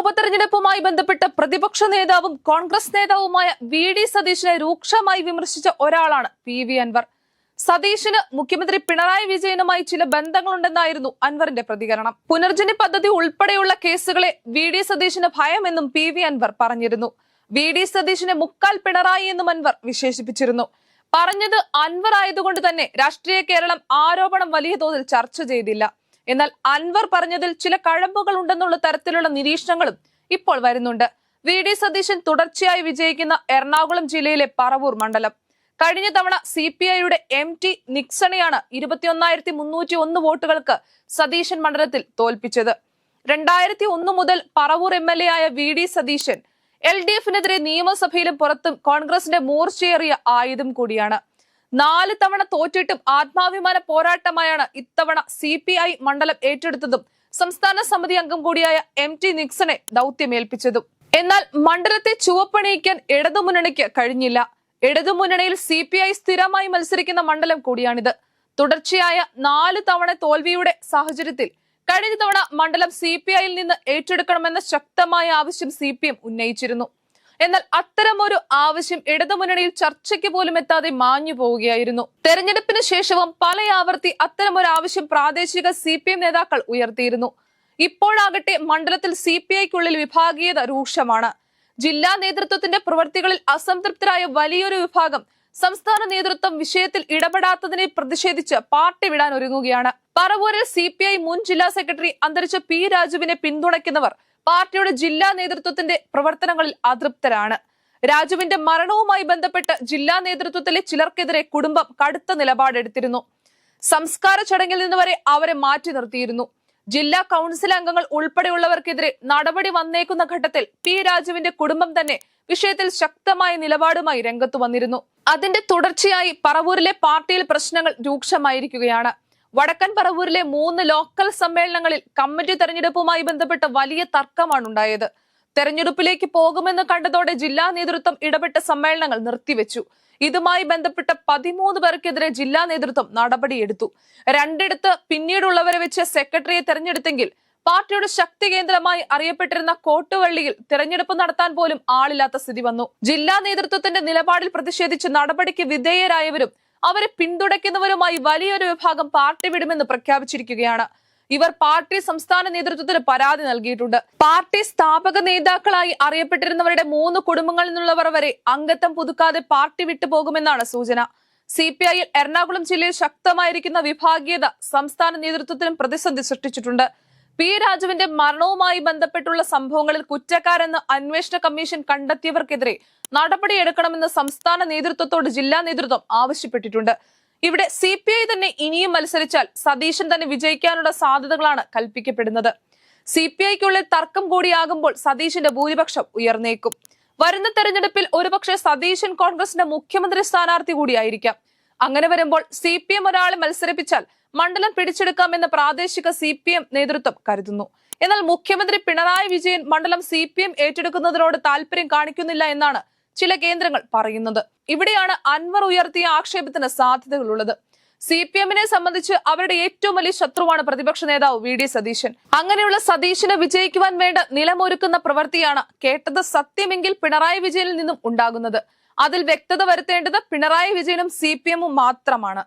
ഉപതെരഞ്ഞെടുപ്പുമായി ബന്ധപ്പെട്ട് പ്രതിപക്ഷ നേതാവും കോൺഗ്രസ് നേതാവുമായ വി ഡി സതീഷിനെ രൂക്ഷമായി വിമർശിച്ച ഒരാളാണ് പി വി അൻവർ. സതീഷിന് മുഖ്യമന്ത്രി പിണറായി വിജയനുമായി ചില ബന്ധങ്ങളുണ്ടെന്നായിരുന്നു അൻവറിന്റെ പ്രതികരണം. പുനർജനി പദ്ധതി ഉൾപ്പെടെയുള്ള കേസുകളെ വി ഡി സതീഷിന് ഭയമെന്നും പി വി അൻവർ പറഞ്ഞിരുന്നു. വി ഡി സതീശനെ മുക്കാൽ പിണറായി എന്നും അൻവർ വിശേഷിപ്പിച്ചിരുന്നു. പറഞ്ഞത് അൻവർ ആയതുകൊണ്ട് തന്നെ രാഷ്ട്രീയ കേരളം ആരോപണം വലിയ തോതിൽ ചർച്ച ചെയ്തില്ല. എന്നാൽ അൻവർ പറഞ്ഞതിൽ ചില കഴമ്പുകൾ ഉണ്ടെന്നുള്ള തരത്തിലുള്ള നിരീക്ഷണങ്ങളും ഇപ്പോൾ വരുന്നുണ്ട്. വി. ഡി. സതീശൻ തുടർച്ചയായി വിജയിക്കുന്ന എറണാകുളം ജില്ലയിലെ പറവൂർ മണ്ഡലം. കഴിഞ്ഞ തവണ സി. പി. ഐയുടെ എം. ടി. നിക്സണെയാണ് ഇരുപത്തിയൊന്നായിരത്തി മുന്നൂറ്റി ഒന്ന് വോട്ടുകൾക്ക് സതീശൻ മണ്ഡലത്തിൽ തോൽപ്പിച്ചത്. രണ്ടായിരത്തി ഒന്ന് മുതൽ പറവൂർ എം. എൽ. എ. ആയ V. D. Satheesan L. D. എഫിനെതിരെ നിയമസഭയിലും പുറത്തും കോൺഗ്രസിന്റെ മൂർച്ചയേറിയ ആയുധം കൂടിയാണ്. നാല് തവണ തോറ്റിട്ടും ആത്മാഭിമാന പോരാട്ടമായാണ് ഇത്തവണ സി പി ഐ മണ്ഡലം ഏറ്റെടുത്തതും. സംസ്ഥാന സമിതി അംഗം കൂടിയായ എം ടി നിക്സണെ ദൗത്യമേൽപ്പിച്ചതും. എന്നാൽ മണ്ഡലത്തെ ചുവപ്പണിയിക്കാൻ ഇടതുമുന്നണിക്ക് കഴിഞ്ഞില്ല. ഇടതുമുന്നണിയിൽ സി പി ഐ സ്ഥിരമായി മത്സരിക്കുന്ന മണ്ഡലം കൂടിയാണിത്. തുടർച്ചയായ നാല് തവണ തോൽവിയുടെ സാഹചര്യത്തിൽ കഴിഞ്ഞ തവണ മണ്ഡലം സി പി ഐയിൽ നിന്ന് ഏറ്റെടുക്കണമെന്ന ശക്തമായ ആവശ്യം സി പി എം ഉന്നയിച്ചിരുന്നു. എന്നാൽ അത്തരമൊരു ആവശ്യം ഇടതുമുന്നണിയിൽ ചർച്ചയ്ക്ക് പോലും എത്താതെ മാഞ്ഞു പോവുകയായിരുന്നു. തെരഞ്ഞെടുപ്പിന് ശേഷവും പല ആവർത്തി അത്തരമൊരു ആവശ്യം പ്രാദേശിക സി നേതാക്കൾ ഉയർത്തിയിരുന്നു. ഇപ്പോഴാകട്ടെ മണ്ഡലത്തിൽ സി പി ഐക്കുള്ളിൽ വിഭാഗീയത രൂക്ഷമാണ്. ജില്ലാ നേതൃത്വത്തിന്റെ പ്രവൃത്തികളിൽ അസംതൃപ്തരായ വലിയൊരു വിഭാഗം സംസ്ഥാന നേതൃത്വം വിഷയത്തിൽ ഇടപെടാത്തതിനെ പ്രതിഷേധിച്ച് പാർട്ടി വിടാൻ ഒരുങ്ങുകയാണ്. പറവൂരിൽ സി മുൻ ജില്ലാ സെക്രട്ടറി അന്തരിച്ച പി രാജുവിനെ പിന്തുണയ്ക്കുന്നവർ പാർട്ടിയുടെ ജില്ലാ നേതൃത്വത്തിന്റെ പ്രവർത്തനങ്ങളിൽ അതൃപ്തരാണ്. രാജുവിന്റെ മരണവുമായി ബന്ധപ്പെട്ട് ജില്ലാ നേതൃത്വത്തിലെ ചിലർക്കെതിരെ കുടുംബം കടുത്ത നിലപാടെടുത്തിരുന്നു. സംസ്കാര ചടങ്ങിൽ നിന്ന് വരെ അവരെ മാറ്റി നിർത്തിയിരുന്നു. ജില്ലാ കൗൺസിൽ അംഗങ്ങൾ ഉൾപ്പെടെയുള്ളവർക്കെതിരെ നടപടി വന്നേക്കുന്ന ഘട്ടത്തിൽ പി രാജുവിന്റെ കുടുംബം തന്നെ വിഷയത്തിൽ ശക്തമായ നിലപാടുമായി രംഗത്തു വന്നിരുന്നു. അതിന്റെ തുടർച്ചയായി പറവൂരിലെ പാർട്ടിയിൽ പ്രശ്നങ്ങൾ രൂക്ഷമായിരിക്കുകയാണ്. വടക്കൻ പറവൂരിലെ മൂന്ന് ലോക്കൽ സമ്മേളനങ്ങളിൽ കമ്മിറ്റി തെരഞ്ഞെടുപ്പുമായി ബന്ധപ്പെട്ട് വലിയ തർക്കമാണ് ഉണ്ടായത് തെരഞ്ഞെടുപ്പിലേക്ക് പോകുമെന്ന് കണ്ടതോടെ ജില്ലാ നേതൃത്വം ഇടപെട്ട സമ്മേളനങ്ങൾ നിർത്തിവെച്ചു. ഇതുമായി ബന്ധപ്പെട്ട പതിമൂന്ന് പേർക്കെതിരെ ജില്ലാ നേതൃത്വം നടപടിയെടുത്തു. രണ്ടിടത്ത് പിന്നീടുള്ളവരെ വെച്ച് സെക്രട്ടറിയെ തെരഞ്ഞെടുത്തെങ്കിൽ പാർട്ടിയുടെ ശക്തി കേന്ദ്രമായി അറിയപ്പെട്ടിരുന്ന കോട്ടുവള്ളിയിൽ തെരഞ്ഞെടുപ്പ് നടത്താൻ പോലും ആളില്ലാത്ത സ്ഥിതി വന്നു. ജില്ലാ നേതൃത്വത്തിന്റെ നിലപാടിൽ പ്രതിഷേധിച്ച് നടപടിക്ക് വിധേയരായവരും അവരെ പിന്തുണയ്ക്കുന്നവരുമായി വലിയൊരു വിഭാഗം പാർട്ടി വിടുമെന്ന് പ്രഖ്യാപിച്ചിരിക്കുകയാണ്. ഇവർ പാർട്ടി സംസ്ഥാന നേതൃത്വത്തിന് പരാതി നൽകിയിട്ടുണ്ട്. പാർട്ടി സ്ഥാപക നേതാക്കളായി അറിയപ്പെട്ടിരുന്നവരുടെ മൂന്ന് കുടുംബങ്ങളിൽ നിന്നുള്ളവർ വരെ അംഗത്വം പുതുക്കാതെ പാർട്ടി വിട്ടുപോകുമെന്നാണ് സൂചന. സി പി ഐയിൽ എറണാകുളം ജില്ലയിൽ ശക്തമായിരിക്കുന്ന വിഭാഗീയത സംസ്ഥാന നേതൃത്വത്തിനും പ്രതിസന്ധി സൃഷ്ടിച്ചിട്ടുണ്ട്. പി. രാജുവിന്റെ മരണവുമായി ബന്ധപ്പെട്ടുള്ള സംഭവങ്ങളിൽ കുറ്റക്കാരെന്ന് അന്വേഷണ കമ്മീഷൻ കണ്ടെത്തിയവർക്കെതിരെ നടപടിയെടുക്കണമെന്ന് സംസ്ഥാന നേതൃത്വത്തോട് ജില്ലാ നേതൃത്വം ആവശ്യപ്പെട്ടിട്ടുണ്ട്. ഇവിടെ സി തന്നെ ഇനിയും മത്സരിച്ചാൽ സതീശൻ തന്നെ വിജയിക്കാനുള്ള സാധ്യതകളാണ് കൽപ്പിക്കപ്പെടുന്നത്. സി പി ഐക്കുള്ളിൽ തർക്കം കൂടിയാകുമ്പോൾ സതീഷിന്റെ ഭൂരിപക്ഷം ഉയർന്നേക്കും. വരുന്ന തെരഞ്ഞെടുപ്പിൽ ഒരുപക്ഷെ സതീശൻ കോൺഗ്രസിന്റെ മുഖ്യമന്ത്രി സ്ഥാനാർത്ഥി കൂടിയായിരിക്കാം. അങ്ങനെ വരുമ്പോൾ സി പി എം ഒരാളെ മത്സരിപ്പിച്ചാൽ മണ്ഡലം പിടിച്ചെടുക്കാമെന്ന് പ്രാദേശിക സി പി എം നേതൃത്വം കരുതുന്നു. എന്നാൽ മുഖ്യമന്ത്രി പിണറായി വിജയൻ മണ്ഡലം സി പി എം ഏറ്റെടുക്കുന്നതിനോട് താല്പര്യം കാണിക്കുന്നില്ല എന്നാണ് ചില കേന്ദ്രങ്ങൾ പറയുന്നത്. ഇവിടെയാണ് അൻവർ ഉയർത്തിയ ആക്ഷേപത്തിന് സാധ്യതകളുള്ളത്. സി പി എമ്മിനെ സംബന്ധിച്ച് അവരുടെ ഏറ്റവും വലിയ ശത്രുവാണ് പ്രതിപക്ഷ നേതാവ് വി ഡി സതീശൻ. അങ്ങനെയുള്ള സതീശന് വിജയിക്കുവാൻ വേണ്ട നിലമൊരുക്കുന്ന പ്രവൃത്തിയാണ് കേട്ടത് സത്യമെങ്കിൽ പിണറായി വിജയനിൽ നിന്നും ഉണ്ടാകുന്നത്. അതിൽ വ്യക്തത വരുത്തേണ്ടത് പിണറായി വിജയനും സി മാത്രമാണ്.